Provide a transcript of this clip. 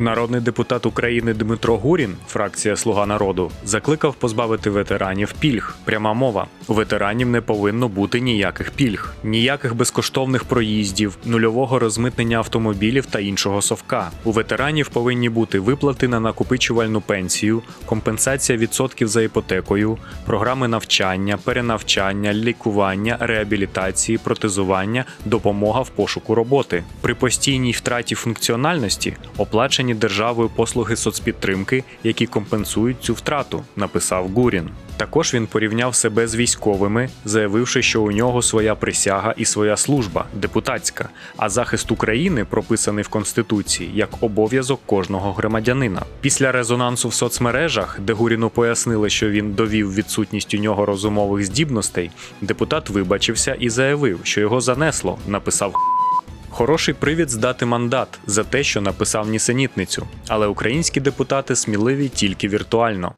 Народний депутат України Дмитро Гурін, фракція Слуга народу, закликав позбавити ветеранів пільг. Пряма мова: у ветеранів не повинно бути ніяких пільг, ніяких безкоштовних проїздів, нульового розмитнення автомобілів та іншого совка. У ветеранів повинні бути виплати на накопичувальну пенсію, компенсація відсотків за іпотекою, програми навчання, перенавчання, лікування, реабілітації, протезування, допомога в пошуку роботи. При постійній втраті функціональності оплачені державою послуги соцпідтримки, які компенсують цю втрату, написав Гурін. Також він порівняв себе з військовими, заявивши, що у нього своя присяга і своя служба депутатська, а захист України прописаний в Конституції як обов'язок кожного громадянина. Після резонансу в соцмережах, де Гуріну пояснили, що він довів відсутність у нього розумових здібностей, депутат вибачився і заявив, що його занесло, написав Хороший привід здати мандат за те, що написав нісенітницю, але українські депутати сміливі тільки віртуально.